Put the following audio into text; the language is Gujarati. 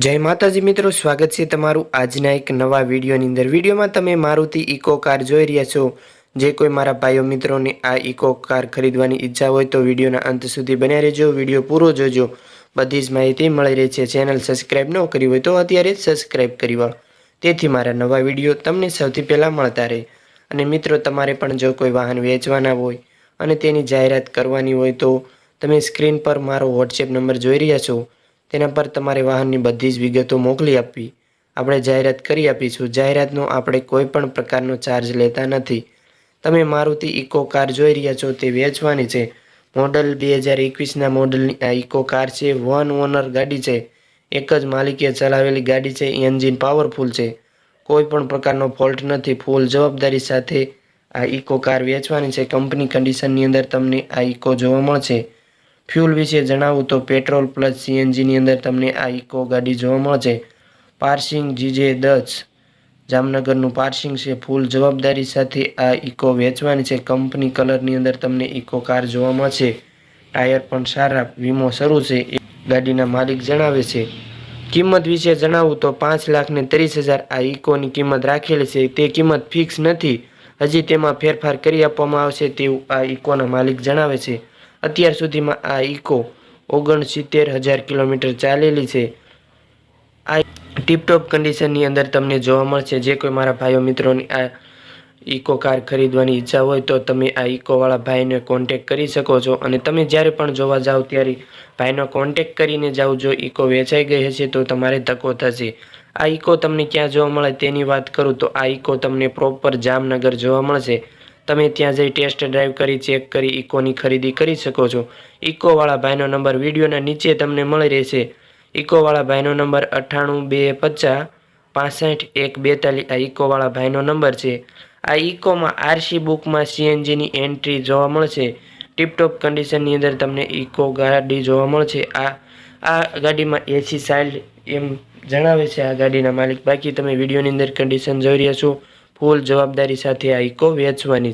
જય માતાજી મિત્રો, સ્વાગત છે તમારું આજના એક નવા વિડીયોની અંદર. વિડીયોમાં તમે મારુતિ ઇકો કાર જોઈ રહ્યા છો. જે કોઈ મારા ભાઈઓ મિત્રોને આ ઇકો કાર ખરીદવાની ઈચ્છા હોય તો વિડીયોના અંત સુધી બન્યા રહેજો. વીડિયો પૂરો જોજો. બધી જ માહિતી મળી રહી છે. ચેનલ સબસ્ક્રાઈબ ન કરી હોય તો અત્યારે જ સબસ્ક્રાઈબ કરી વાળો તેથી મારા નવા વીડિયો તમને સૌથી પહેલાં મળતા રહે. અને મિત્રો, તમારે પણ જો કોઈ વાહન વેચવાના હોય અને તેની જાહેરાત કરવાની હોય તો તમે સ્ક્રીન પર મારો વોટ્સએપ નંબર જોઈ રહ્યા છો. તેના પર તમારે વાહનની બધી જ વિગતો મોકલી આપવી. આપણે જાહેરાત કરી આપીશું. જાહેરાતનો આપણે કોઈ પણ પ્રકારનો ચાર્જ લેતા નથી. તમે મારુતિ ઇકો કાર જોઈ રહ્યા છો તે વેચવાની છે. મોડલ બે હજાર એકવીસના મોડલની આ ઇકો કાર છે. વન ઓનર ગાડી છે. એક જ માલિકે ચલાવેલી ગાડી છે. એન્જિન પાવરફુલ છે. કોઈ પણ પ્રકારનો ફોલ્ટ નથી. ફૂલ જવાબદારી સાથે આ ઇકો કાર વેચવાની છે. કંપની કન્ડિશનની અંદર તમને આ ઇકો જોવા મળશે. ફ્યુલ વિશે જણાવું તો પેટ્રોલ પ્લસ સીએનજીની અંદર તમને આ ઇકો ગાડી જોવા મળશે. પાર્સિંગ જીજે દસ જામનગરનું પાર્સિંગ છે. ફૂલ જવાબદારી સાથે આ ઇકો વેચવાની છે. કંપની કલરની અંદર તમને ઇકો કાર જોવા મળશે. ટાયર પણ સારા, વીમો શરૂ છે. એ ગાડીના માલિક જણાવે છે. કિંમત વિશે જણાવું તો પાંચ લાખ ને ત્રીસ હજાર આ ઇકોની કિંમત રાખેલી છે. તે કિંમત ફિક્સ નથી. હજી તેમાં ફેરફાર કરી આપવામાં આવશે તેવું આ ઇકોના માલિક જણાવે છે. અત્યાર સુધીમાં આ ઇકો ઓગણસિત્તેર હજાર કિલોમીટર ચાલેલી છે. આ ટીપટોપ કન્ડિશનની અંદર તમને જોવા મળશે, જે કોઈ મારા ભાઈઓ મિત્રોની આ ઇકો કાર ખરીદવાની ઈચ્છા હોય તો તમે આ ઇકોવાળા ભાઈને કોન્ટેક કરી શકો છો. અને તમે જ્યારે પણ જોવા જાઓ ત્યારે ભાઈનો કોન્ટેક કરીને જાઓ જો ઇકો વેચાઈ ગઈ હશે તો તમારે ધક્કો થશે. આ ઇકો તમને ક્યાં જોવા મળે તેની વાત કરું તો આ ઇકો તમને પ્રોપર જામનગર જોવા મળશે. તમે ત્યાં જઈ ટેસ્ટ ડ્રાઈવ કરી ચેક કરી ઇકોની ખરીદી કરી શકો છો. ઇકોવાળા ભાઈનો નંબર વિડીયોના નીચે તમને મળી રહેશે. ઇકોવાળા ભાઈનો નંબર અઠ્ઠાણું બે પચાસ પાસઠ એક બેતાલીસ. આ ઇકોવાળા ભાઈનો નંબર છે. આ ઇકોમાં આરસી બુકમાં સીએનજીની એન્ટ્રી જોવા મળશે. ટીપટોપ કન્ડિશનની અંદર તમને ઇકો ગાડી જોવા મળશે. આ આ ગાડીમાં એસી સાઇડ એમ જણાવે છે આ ગાડીના માલિક. બાકી તમે વિડીયોની અંદર કન્ડિશન જોઈ રહ્યા છો. ફૂલ જવાબદારી સાથે આ ઇકો વેચવાની